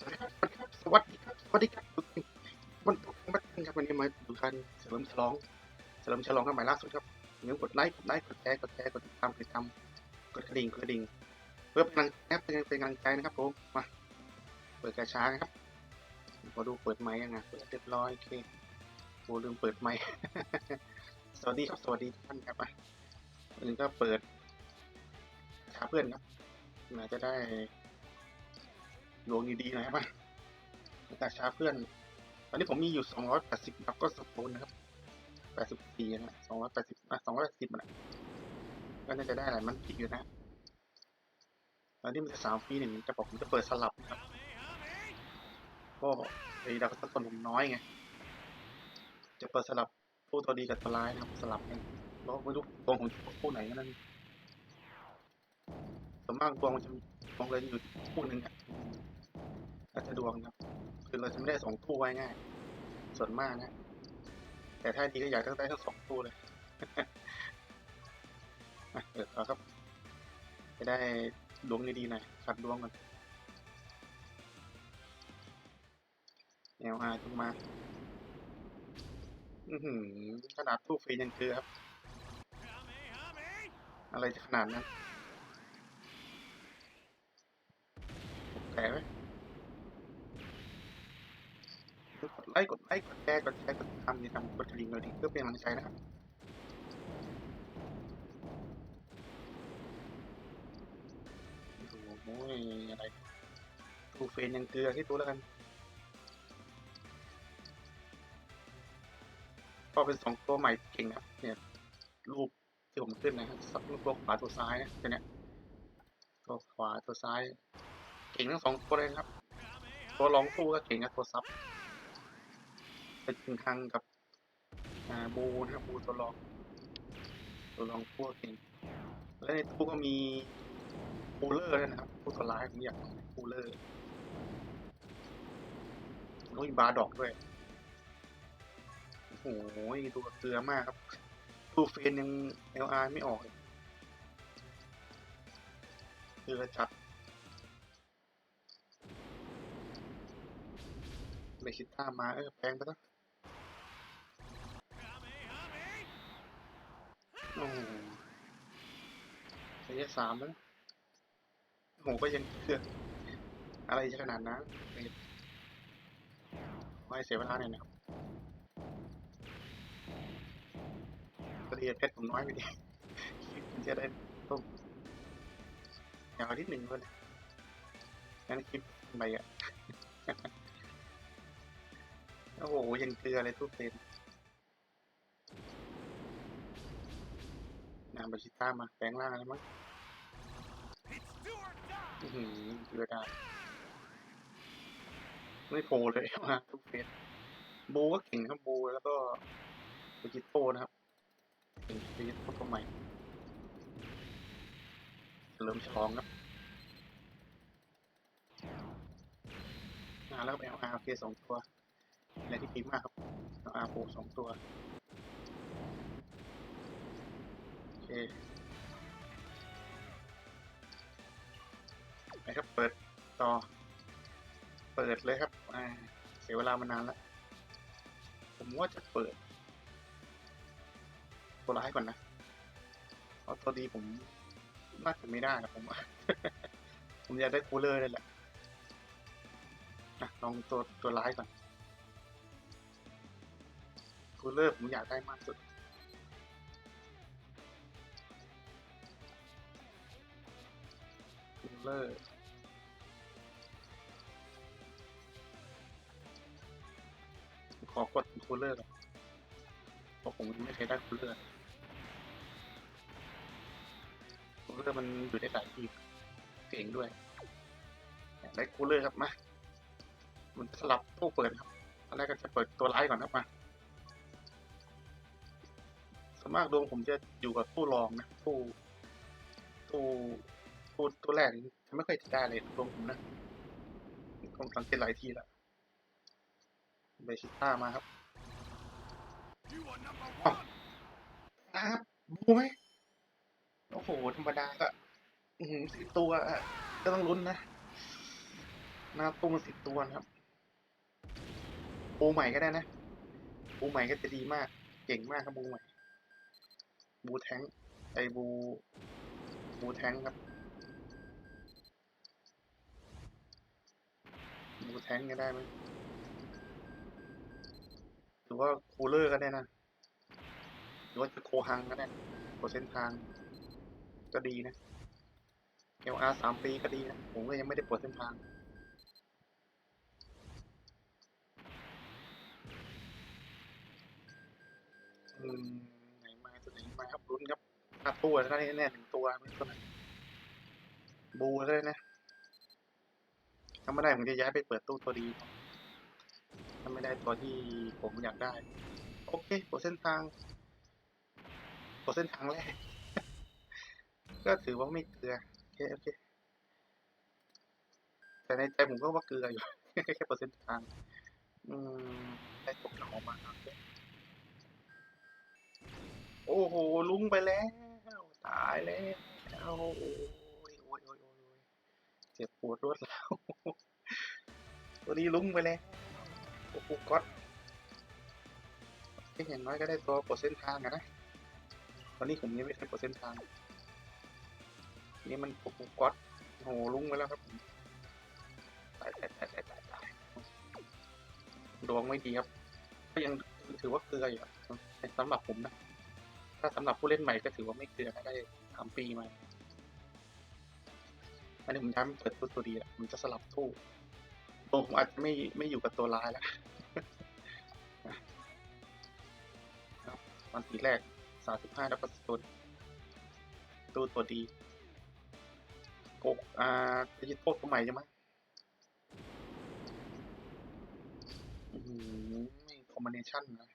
สวัสดีครับสวัสดีครับ สวัสดีครับวันวันครับวันนี้มาดูการเฉลิมฉลองเฉลิมฉลองกันใหม่ล่าสุดครับอย่าลืมกดไลค์กดไลค์กดแชร์กดแชร์กดติดตามกดติดตามกดกระดิ่งกดกระดิ่ง เพื่อเป็นกำลังแอปเป็นเป็นกำลังใจนะครับผมมาเปิดกระช้านะครับพอดูเปิดไมค์ยังไงเปิดเรียบร้อยโอเคโอ้ลืมเปิดไมค์สวัสดีครับสวัสดีทุกท่านครับมาวันนี้ก็เปิดหาเพื่อนครับน่าจะได้ ดวงดีๆหน่อยครับมาจากช้าเพื่อน ตอนนี้ผมมีอยู่ 280ครับก็สมบูรณ์นะครับ84นะ280อะ280นะก็น่าจะได้หลายมันติดอยู่นะตอนนี้มันจะสามฟรีหนึ่งจะบอกผมจะเปิดสลับนะครับก็ไอ้ดาวสต้นผมน้อยไง จะเปิดสลับผู้ตัวดีกับตัวร้ายนะครับสลับกันแล้วไม่รู้ตัวของคู่ไหนนั่นส่วนมากดวงมันจะดวงเลยอยู่คู่หนึ่งอะ อาจจะดวงครับ คือเราจะไม่ได้สองคู่ไว้ง่าย ส่วนมากนะ แต่ถ้าดีก็อยากได้ทั้งสองคู่เลยเปิดต่อครับ จะได้ดวงดีๆหน่อยขัดดวงก่อนแนวอาจงมา อือหือขนาดตู้ฟรียังคือครับ อะไรจะขนาดนั้นแผลไหมกดไล ค์กดไลค์กดแชร์กดแชร์กดติดตามในทำกดกระดิ่งเลยดิเพื่อเป็นกำลังใจนะครับโอ้โหอะไรตู้เฟนยังเกลือที่ตัวแล้วกันก็เป็นสองตัวใหม่เก่งนะเนี่ยรูปที่ผมขึ้นนะครับสับรูปตัวขวาตัวซ้ายนะตัวเนี้ยตัวขวาตัวซ้าย เก่งทั้งสองตัวเลยครับ ตัวรองสู้ก็เก่งนะตัวซับ เป็นทางกับอ่าบูนะครับบูตัวรองตัวรองพวกเก่งและในตู้ก็มีคูลเลอร์ด้วยนะครับผู้ตัวร้ายผมอยากคูลเลอร์แล้วมีบาร์ดอกด้วยโอ้โหตัวเกลือมากครับตู้เฟนยัง LR ไม่ออกเลยเกลือจัดเบคิต้ามาเออแพงไปแล้ว โอ้โหระยะสามแล้วโอ้โหก็ยังเกลืออะไรจะขนาดนั้นไม่เสียเวลาเนี่ยนะครับกระเดียดเพชรผมน้อยไปดิมันจะได้ต้มยาวนิดหนึ่งเลยงั้นคลิปไปอะ โอ้โหยังเกลืออะไรทุกเซน นาบาชิต้ามาแปลงร่างแล้วมั้งอือหือเกลือได้ไม่โผล่เลยมาทุกเฟสบูก็เก่งครับบูแล้วก็บาจิโต้นะครับเป็นชีวิตคนใหม่เฉลิมฉลองครับอาแล้วก็ไปเอาอาร์เคสองตัวอะไรที่ดีมากครับเอาอาร์โสองตัว คไปครับ เปิดต่อ เปิดเลยครับ อ่า เสียเวลามานานแล้ว ผมว่าจะเปิด ตัวร้ายก่อนนะเพราะตัวดีผมน่าจะไม่ได้นะผมว่าผมอยากได้คูลเลอร์เลยแหละอะลองตัวตัวร้ายก่อนคูลเลอร์ผมอยากได้มากสุด เลอร์ขอกดคูลเลอร์ก่อนเพราะผมไม่เคยได้คูลเลอร์คูลเลอร์มันอยู่ได้หลายที่เก่งด้วยอยากได้คูลเลอร์ครับมา มันสลับตู้เปิดครับตอนแรกก็จะเปิดตัวร้ายก่อนครับมาส่วนมากดวงผมจะอยู่กับตู้รองนะผู้ผู้ ตู้ตู้ตู้ตู้แรกนี่จะไม่ค่อยจะได้เลยดวงผมนะผมสังเกตหลายทีแล้วเบชิต้ามาครับครับบูไหมโอ้โห ธรรมดาก็สิบตัวก็ต้องลุ้นนะน้าตู้มันสิบตัวนะครับปูใหม่ก็ได้นะปูใหม่ก็จะดีมาก เก่งมากครับบูใหม่ บูแทงไอบู บูแทงครับ บูแทงก็ได้ไหมหรือว่าคูลเลอร์ก็ได้นะหรือว่าจะโคฮังก็ได้กดเส้นทาง ก็ดีนะ LR สามปีก็ดีนะ ผมก็ยังไม่ได้ปลดเส้นทางอืมไหนมาตัวไหนมาครับลุ้นครับห้าตัวแล้แน่หนึ่งตัวไม่ตัวไหนบูเลยนะาไม่ได้ผมจะย้ายไปเปิดตู้ตัวดีถ้าไม่ได้ตัวที่ผมอยากได้ โอเคกดเส้นทางกดเส้นทางแรก ก็ถือว่าไม่เกลือโอเคโอเคแต่ในใจผมก็ว่าเกลืออยู่แค่เปอร์เซ็นต์ทาง อืมได้ตกเขามาโอเคโอ้โห ลุงไปแล้ว ตายแล้ว จ็บปวดรวดแล้ว ตัวนี้ลุ้งไปแล้วโอ้โหก๊อตที่เห็นน้อยก็ได้ตัวปอร์เซ็นทางนะตอนนี้ผมยังไม่ได้เปอร์เซ็นทาง นี่มันโอ้โหก๊อตโอ้โหลุ้งไปแล้วครับตายตายตายตายตายตายดวงไม่ดีครับ ก็ยังถือว่าเกลืออยู่สำหรับผมนะ ถ้าสำหรับผู้เล่นใหม่ก็ถือว่าไม่เกลือนะได้สามปีมา นนี้ผมย้ำเปิดตู้ตัวดีแหละผมจะสลับตู้ตัวผมอาจจะไม่ไม่อยู่กับตัวร้ายแล้ววันทีแรกสามสิบห้าแล้วก็ตัวตู้ตัวดีโกกอ่าดิจิตอลตัวใหม่ใช่ไหมอืมคอมบิเนชั่นนะ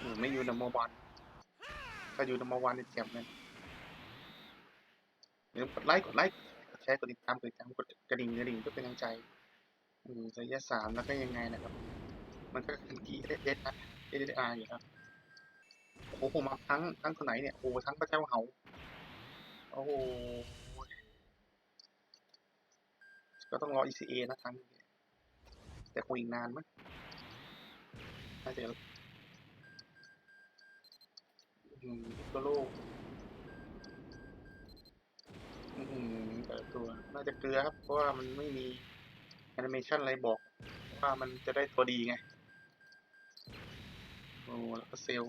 อืมไม่อยู่นัมเบอร์วันถ้าอยู่นัมเบอร์วันนี่แจ่มเลย อย่าลืมกดไลค์กดไลค์กดแชร์กดติดตามกดติดตามกดกระดิ่งกระดิ่งเพื่อเป็นกำลังใจ อืมระยะสามแล้วก็ยังไงนะครับ มันก็คือกีเอสเอสเอสอาร์อยู่ครับโอ้โหมาทั้งทั้งตัวไหนเนี่ยโอ้โหทั้งพระเจ้าเหาโอ้โหก็ต้องรอ ECA นะทั้งแต่คงอีกนานมั้งน่าจะอืมโซโล่ อืมแต่ตัวน่าจะเกลือครับ เพราะว่ามันไม่มีแอนิเมชันอะไรบอกว่ามันจะได้ตัวดีไง โอ้แล้วก็เซล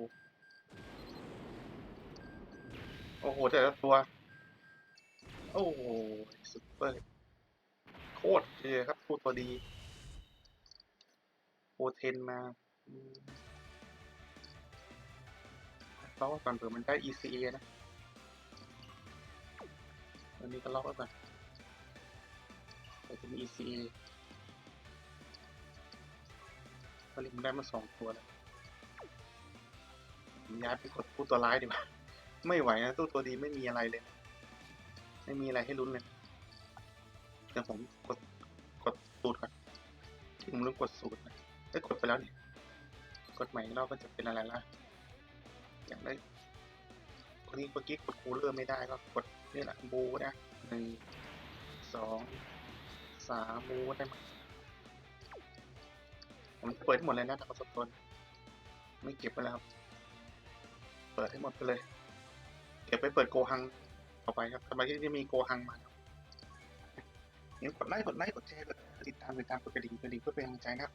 โอ้โห แต่ละตัว โอ้โหซุปเปอร์โคตรเท่ครับพูดตัวดีโอเทนมาอืมล็อกไว้ก่อนเผื่อมันได้ ECA นะ อันนี้ก็ล็อกไว้ก่อนเดี๋ยวจะมี ECA ตอนนี้ผมได้มาสองตัวแล้วผมย้ายไปกดพูดตัวร้ายดีกว่า ไม่ไหวนะตู้ตัวดีไม่มีอะไรเลย ไม่มีอะไรให้ลุ้นเลยเดี๋ยวผมกดกดสูตรก่อนที่ผมลืมกดสูตรนะได้กดไปแล้วเนี่ยกดใหม่รอบมันจะเป็นอะไรล่ะ อยากได้คนนี้เมื่อกี้กดคูลเลอร์ไม่ได้ก็กด นี่แหละบูนะหนึ่งสองสามบูได้ไหมผมเปิดหมดเลยนะทั้งสองตัวไม่เก็บไปแล้วครับเปิดให้หมดไปเลยเก็บไปเปิดโกฮังต่อไปครับทำไมที่จะมีโกฮังมาครับอย่กดไลค์กดไลค์กดแชร์กดติดตามติดตามกดกระดิ่งกระดิ่งเพื่อเป็นกำลังใจนะครับ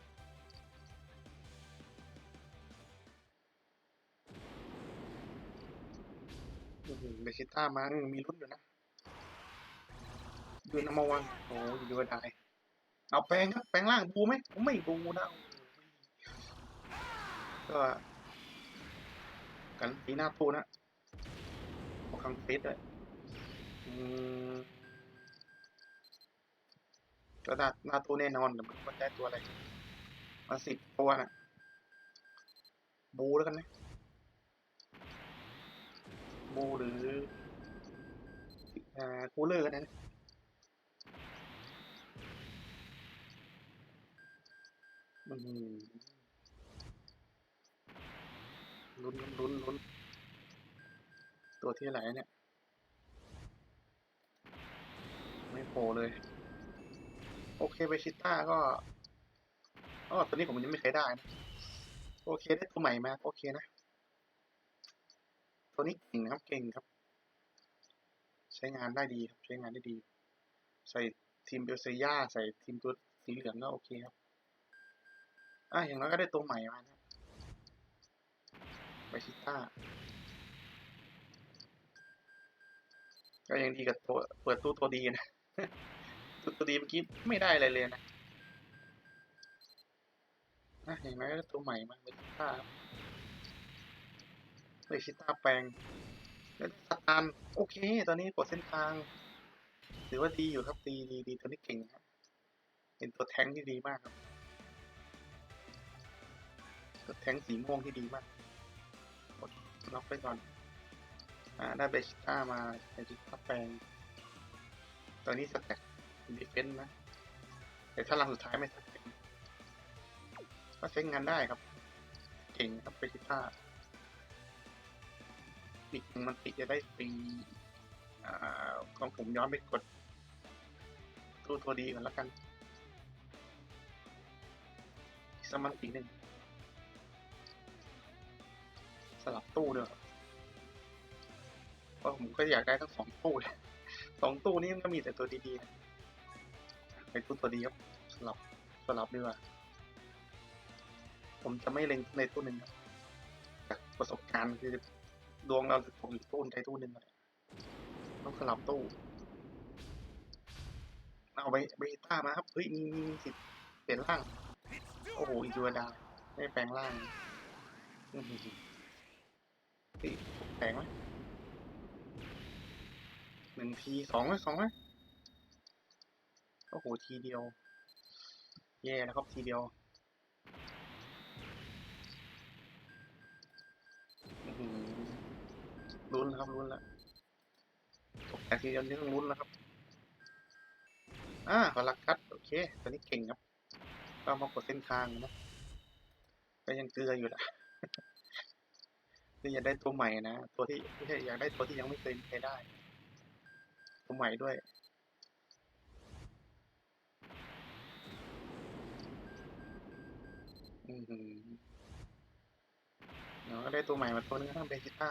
เบชิต้ามาอืมมีรุ่นอยู่นะดูนัมวันโอ้ยดูได้เอาแปลงครับแปลงร่างบูไหมไม่บูนะก็กันปีหน้าตูนะโอคังเฟสด้วยก็หน้าหน้าตู้แน่นอนแต่มันมันได้ตัวอะไรมาสิบตัวน่ะบูแล้วกันนะ บูหรืออ่าคูลเลอร์กันนะอืมลุ้นลุ้นลุ้นตัวที่ไหนเนี่ย ไม่โผล่เลย โอเคเบชิต้าก็อ๋อตัวนี้ผมยังไม่เคยได้นะโอเคได้ตัวใหม่มา โอเคนะ ตัวนี้เก่งนะครับเก่งครับ ใช้งานได้ดีครับ ใช้งานได้ดี ใส่ทีมเบลเซียาใส่ทีมตัวสีเหลืองก็โอเคครับอะอย่างน้อยก็ได้ตัวใหม่มานะเบชิต้าก็ยังดีกับตัวเปิดตู้ตัวดีนะตู้ตัวดีเมื่อกี้ไม่ได้อะไรเลยนะนะอย่างน้อยก็ได้ตัวใหม่มาเบชิต้าครับ เบชิต้าแปลงแล้วสตาร์โอเค ตอนนี้กดเส้นทาง ถือว่าดีอยู่ครับดีดีดีตัวนี้เก่งครับ เป็นตัวแท้งที่ดีมากครับตัวแท้งสีม่วงที่ดีมากกดล็อกไปก่อนอ่าได้เบชิต้ามาเบชิต้าแปลง ตอนนี้สแต็กดีเฟนต์นะ แต่ถ้าลังสุดท้ายไม่สแต็กก็ใช้งานได้ครับ เก่งครับเบชิต้า ปีกมันติจะได้ปีอของผมย้อนไปกดตู้ตัวดีก่อนแล้วกันสมันปีหนึ่งสลับตู้เด้อเพราะผมก็อยากได้ทั้งสองตู้เลยสองตู้นี้มันก็มีแต่ตัวดีๆนะไปตู้ตัวดีครับสลับสลับดีกว่าผมจะไม่เล็งในตู้หนึ่งจากประสบการณ์คือ ดวงเราผมอยู่ตู้ใดตู้นึงเลยต้องสลับตู้เอาไปไปต้ามาครับเฮ้ยมีมีสิทธิ์เปลี่ยนร่าง โอ้โหอีจูดาไม่แปลงร่างอื้อหือเฮ้ยแปลงไหมหนึ่งทีสองไหมสองไหมโอ้โหทีเดียว แย่นะครับทีเดียว ลุ้นครับลุ้นแล้วตกแต่ทีเดียวนี่ต้องลุ้นแล้วครับ อ่าพลักคัดโอเคตัวนี้เก่งครับก็มากดเส้นทางนะก็ยังเกลืออยู่แหละคืออยากได้ตัวใหม่นะตัวที่ไม่ใช่อยากได้ตัวที่ยังไม่เคยใครได้ ตัวใหม่ด้วยอือหือเดี๋ยวก็ได้ตัวใหม่มาตัวนึงนะเบจิต้า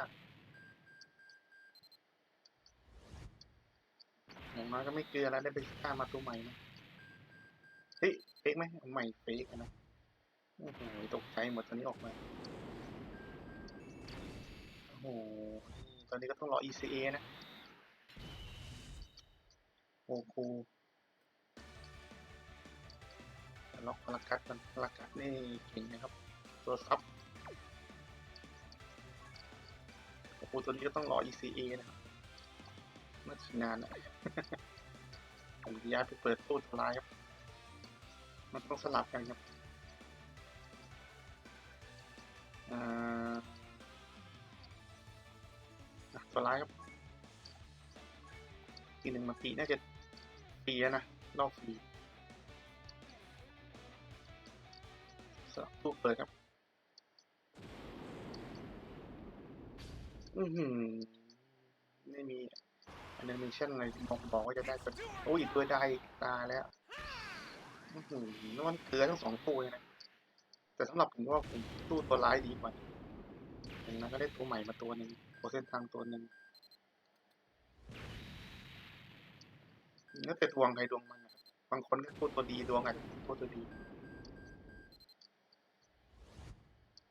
อย่างน้อยก็ไม่เกลือแล้วได้เบจิต้ามาตัวใหม่นะเฮ้ยเฟกไหมใหม่เฟกนะโอ้โหตกใจหมดตอนนี้ออกมาโอ้โหตอนนี้ก็ต้องรอ ECA นะโอ้ครูล็อกพลักกัดกันพลักกัดนี่เก่งนะครับ ตัวซับโอ้โหตัวนี้ก็ต้องรอ ECA นะครับ น่าจะนานนะผมย้ายไปเปิดตู้ทลายครับ มันต้องสลับกันครับอ่าตัวร้ายครับทีกหนึ่งมาตีน่าจะฟรีแล้วนะรอบฟรีสลับตู้เปิดครับ อือหือไม่มี แอนิเมชันอะไรบอกบอกว่าจะได้เป็นโอ้ยตัวได้ตาแล้วอือหือนั่นมันเกลือทั้งสองตู้เลยนะ แต่สำหรับผมว่าผมตู้ตัวร้ายดีกว่าอย่างนั้นก็ได้ตัวใหม่มาตัวหนึ่งตัวเส้นทางตัวหนึ่งนั่นแต่ดวงใครดวงมันนะบบางคนก็พูดตัวดีดวงอาจจะพูดตัวดี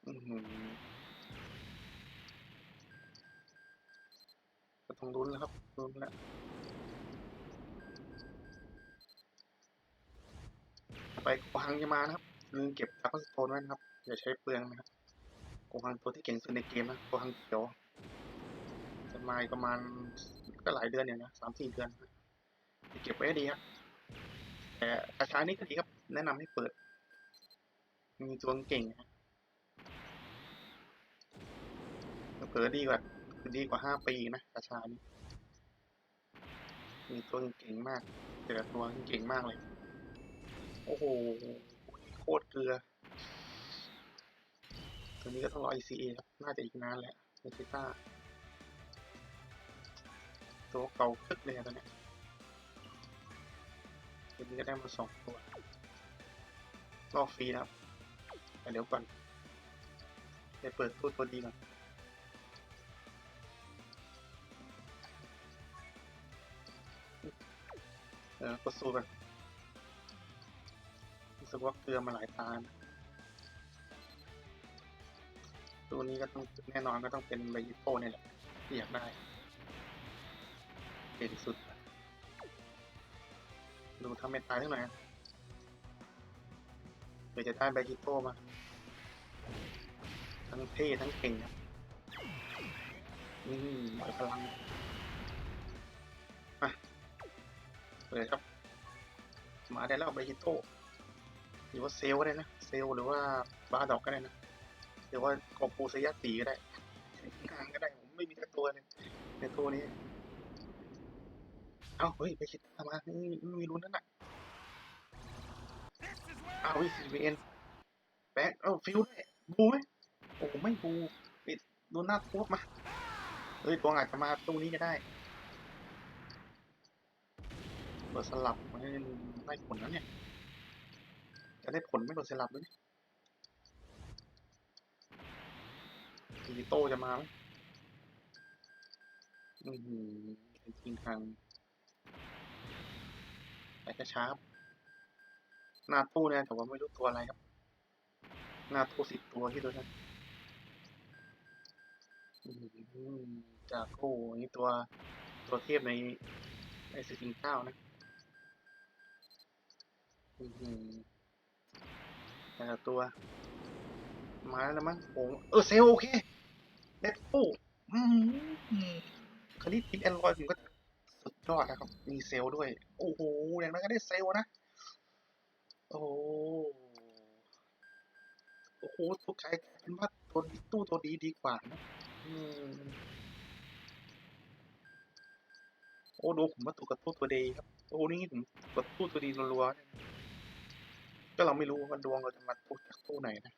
อือหือ ก็ต้องลุ้นแล้วครับลุ้นแล้วไปโกหังจะมานะครับลืมเก็บทักสโตนไว้นะครับอย่าใช้เปลืองนะครับโกหังตัวที่เก่งสุดในเกมนะโกหังเขียวจะมาประมาณก็หลายเดือนอย่างนะสามสี่เดือนนะเก็บไว้ดีครับแต่กระชานี่ก็ดีครับ แนะนำให้เปิด มีตัวเก่งนะเผลอดีกว่า ดีกว่าห้าปีนะกระชานี่มีตัวเก่งมากแต่ละตัวเก่งมากเลย โอ้โห โคตรเกลือ ตัวนี้ก็ต้องรอ ICA ครับ น่าจะอีกนานแหละเมซิต้า ตัวเก่าคึกเลยตัวเนี้ยตัวนี้ก็ได้มาสองตัวรอฟรีนะครับแต่เดี๋ยวก่อนไปเปิดตู้ตัวดีก่อน เออกดสู้กันรู้สึกว่าเกลือมาหลายตานตัวนี้ก็ต้องแน่นอนก็ต้องเป็นไบยิโต้เนี่ยแหละที่อยากได้เด่นสุด ดูทำเม็ดตายเท่าไหร่อยเดี๋ยวจะได้ไบยิโต้มา ทั้งเท่ทั้งเก่งอะนี่หมายพลัง เลยครับ มาได้แล้วไบยิโต้หรือว่าเซลก็ได้นะ เซลหรือว่าบาดอกก็ได้นะหรือว่าโกปูสยาตีก็ได้งานก็ได้ผมไม่มีสักตัวเลยในตัวนี้ เอ้าเฮ้ยไปคิดทำมาไม่ไม่มีรุ่นนั่นน่ะอ้าวิซีเอ็นแบ็คเอ้าฟิวด้วยบูไหมโอ้ไม่บูปิดโดนหน้าทุบมาเฮ้ยตัวอาจจะมาตู้นี้ก็ได้ เบอร์สลับไม่ได้ผลแล้วเนี่ย จะได้ผลไม่โดสลับด้วยดีโต้จะมาไหมอือหือเป็นทีมทางแต่ก็ช้าครับหน้าตู้เนี่ยแต่ว่าไม่รู้ตัวอะไรครับ หน้าตู้สิบตัวที่ตัวนั้นจากโก้นี่ตัวตัวเทียบในในสิบเก้านะ แต่ละตัว มาแล้วมั้งโอ้เออเซลโอเคเด็ดโอ้อืมคณิตพินแอนดรอยผมก็สุดยอดนะครับ มีเซลด้วย โอ้โหอย่างนั้นก็ได้เซลนะ โอ้โหโอ้โหทุกใจเป็นว่าตัวตู้ตัวดีดีกว่านะอืมโอ้ดูผมว่าตัวกับตู้ตัวดีครับ โอ้นี่ผมกับตู้ตัวดีรัวๆเนี่ย ก็เราไม่รู้ว่าดวงเราจะมาตู้จากตู้ไหนนะ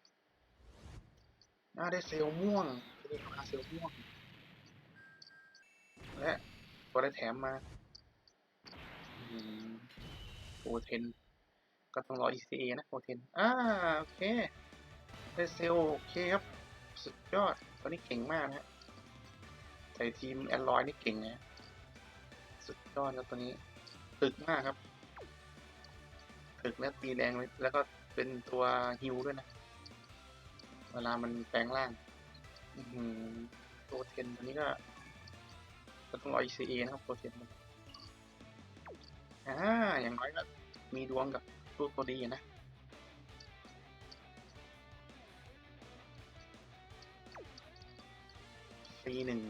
น่าได้เซลล์ม่วงเรียกมาเซลล์ม่วง และตัวได้แถมมาโปรเทน ก็ต้องรอ ECA นะโปรเทน อ่า โอเค ได้เซลลโอเคครับ สุดยอดตัวนี้เก่งมากนะใส่ทีมแอนดรอยนี่เก่งนะ สุดยอดแล้วตัวนี้ถึกมากครับ ถึกและตีแรงเลยแล้วก็เป็นตัวฮิวด้วยนะ เวลามันแปลงร่างโปรเทนตัวนี้ก็ก็ต้องรอ ECA นะครับโปรเทนอ่าอย่างน้อยก็มีดวงกับตู้ตัวดีนะฟรีหนึ่ง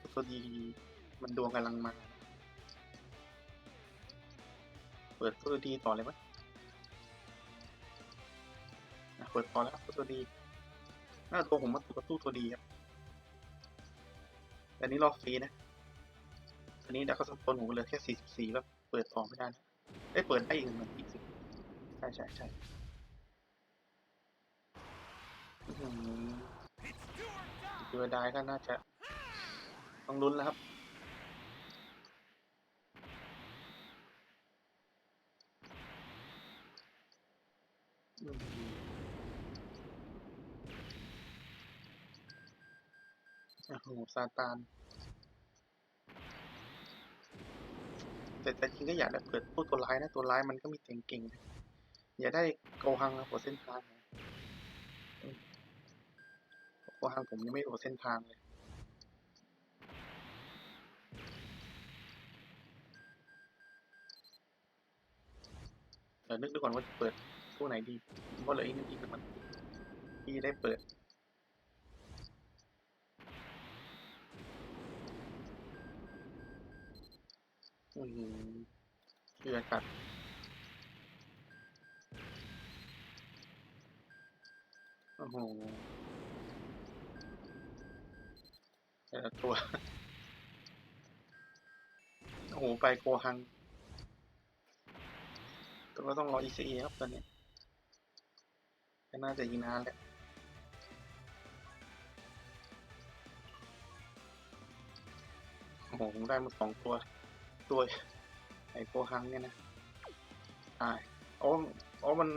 ตู้ตัวดีมันดวงกำลังมา เปิดตัวดีต่อเลยไหมอะเปิดต่อแล้วตัวดีน่าตัวผมมาตัวตู้ตัวดีครับแต่นี้รอฟรีนะอันนี้ดาวก็สปอนผมเหลือแค่สี่สิบสี่แล้วเปิดต่อไม่ได้ได้ยเปิดได้อีกเหมือนอีกสิใช่ใช่ใช่อื้อหือเจอได้ก็น่าจะต้องลุ้นแล้วครับ อื้อหือ โอ้โหซาตาน แต่แต่จริงก็อยากได้เปิดพวกตัวร้ายนะ ตัวร้ายมันก็มีเก่งเก่งๆนะอย่าได้โกหังนะหัวเส้นทางนะโกหังผมยังไม่หัวเส้นทางเลยเดี๋ยวนึกดูก่อนว่าจะเปิดตู้ไหนดีเพราะเหลืออีกนิดอีกมันที่ได้เปิด อืมเชื่อจัดโอ้โหแต่ละตัว โอ้โห ไปโกหังแตัวก็ต้องรอ ECA ครับตอนนี้ก็น่าจะยิงนานแหละโอ้โห ได้มาสองตัว ตัวไอโกฮังเนี่ยนะใช่อ๋ออ๋อมัน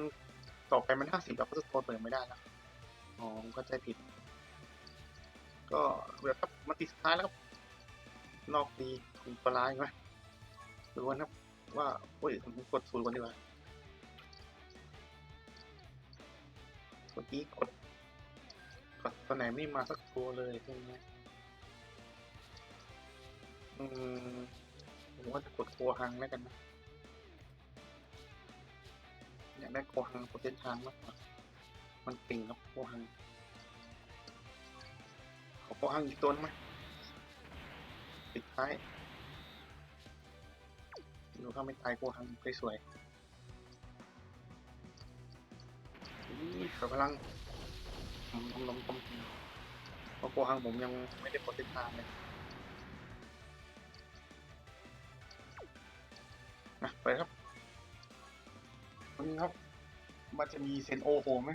ต่อไปมันห้าสิบแล้วก็จะโทรเปิดไม่ได้แล้วอ๋อเข้าใจผิด ก็เดี๋ยวครับมาติดสุดท้ายแล้วครับนอกดีถูกปลาร้าใช่ไหมดูกันครับ ว่าเฮ้ยผมกดศูนย์ก่อนดีกว่าเมื่อกี้กดกดตัวไหนไม่มาสักตัวเลยใช่ไหมอืม ผมว่าจะกดโคฮังแล้วกันนะอยากได้โคฮังตัวเส้นทางมากกว่ามันเก่งครับโคฮังขอโคฮังอีกตัวนึงไหมปิดท้ายดูถ้าไม่ตายโคฮังสวยๆนี่ขอพลังผมผมผมผมเพราะโกหังผมยังไม่ได้กดติดตามเลย นะไปครับวันี่ครับ มันจะมีเซนโอโผล่ไหม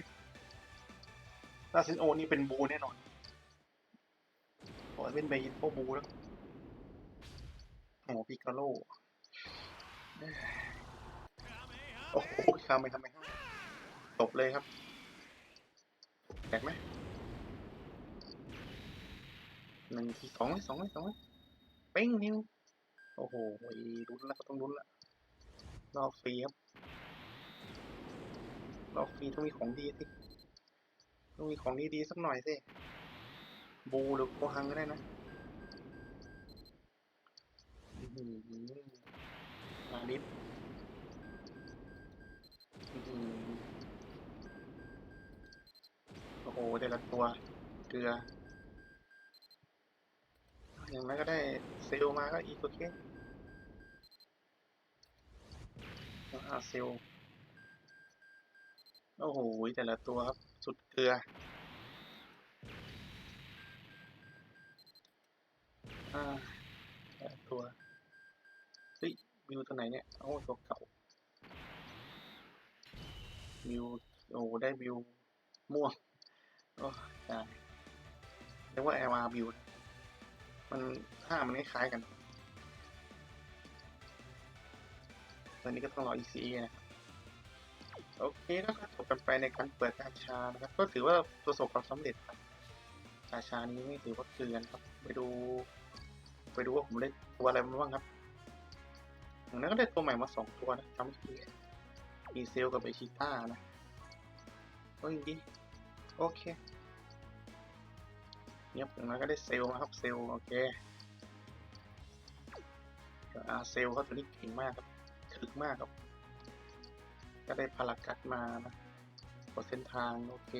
ถ้าเซนโอนี่เป็นบูแน่นอนขอให้เป็นเบยินโปบูแล้วโอ้พิกาโลโอ้โหคาไมทำไมตบเลยครับแตกไหมหนึ่งทีสองเลยสองเลยสองเลยเป้งนิวโอ้โหลุ้นแล้วก็ต้องลุ้นละ รอบฟรีครับรอบฟรีต้องมีของดีสิต้องมีของดีๆสักหน่อยสิบูหรือโคฮังก็ได้นะอื้อหือมาดิฟอื้อหือโอ้โหแต่ละตัวเกลืออย่างนั้นก็ได้เซลล์มาก็อีกโอเค อาเซลล์โอ้โห แต่ละตัวครับ สุดเกลืออาแต่ละตัว เฮ้ยวิวตัวไหนเนี่ยโอ้ตัวเก่าวิว โอ้ ได้วิว ม่วง โอ้ใช่เรียกว่า LR view นะมันท่ามันคล้ายๆกัน ตอนนี้ก็ต้องรอ ECE นะครับโอเคก็จบกันไปในการเปิดกาชานะครับ ก็ถือว่าประสบความสำเร็จครับกาชานี้ไม่ถือว่าเกลือนครับ ไปดู ไปดูว่าผมได้ตัวอะไรมาบ้างครับอย่างนั้นก็ได้ตัวใหม่มาสองตัวนะจำไม่ผิดอีเซลกับเบชิต้านะก็จริงๆโอเคเงียบอย่างนั้นก็ได้เซลมาครับเซลโอเคอาเซลเขาตัวนี้เก่งมากครับ ถึกมากครับ ก็ได้พารากัดมานะกดเส้นทาง โอเค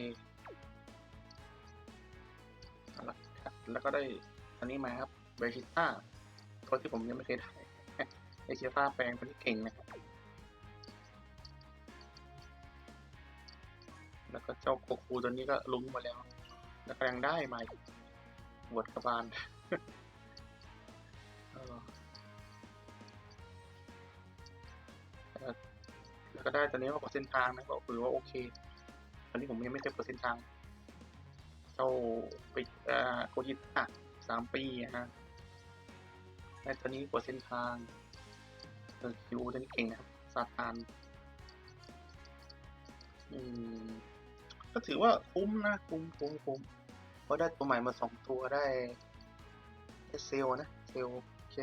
พารากัดแล้วก็ได้อันนี้มาครับเบชิต้าตัวที่ผมยังไม่เคยถ่ายเอชียฟ้าแปลงตัวนี้เก่งนะครับแล้วก็เจ้าโคคูตัวนี้ก็ลุ้งมาแล้ว แล้วก็ยังได้มาอีกบวดกระบาล ก็ได้แตัวนี้ว่าเปอร์เซ็นต์ทางนะก็ถือว่าโอเคตอนนี้ผมยังไม่เคยเปอร์เซ็นต์ทางเจ้าไปอ่อโคจิตะสามปีอะฮะได้ตัวนี้เปอร์เซ็นต์ทางเออคิวตัวนี้เก่งนะครับซาตานอืมก็ถือว่าคุ้มนะคุ้มคุ้มคุ้มเพราะได้ตัวใหม่มาสองตัวได้ได้เซลนะเซลโอเค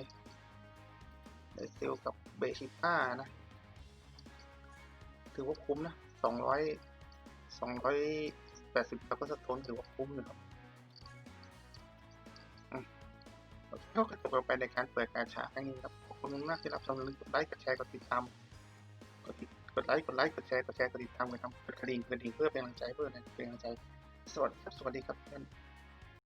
ได้เซลลกับเบชิต้านะ ถือว่าคุ้มนะสองร้อยสองร้อยแปดสิบแล้วก็สะท้นถือว่าคุ้มนะครับอืมก็จบกันไปในการเปิดการฉากครั้งนี้ครับ ขอบคุณมากที่รับชมลืมกดไลค์กดแชร์กดติดตามกดกดไลค์กดไลค์กดแชร์กดแชร์กดติดตามกันทำกดกระดิ่งกดกระดิ่งเพื่อเป็นกำลังใจเพื่อเป็นกำลังใจ สวัสดีครับสวัสดีครับเพื่อน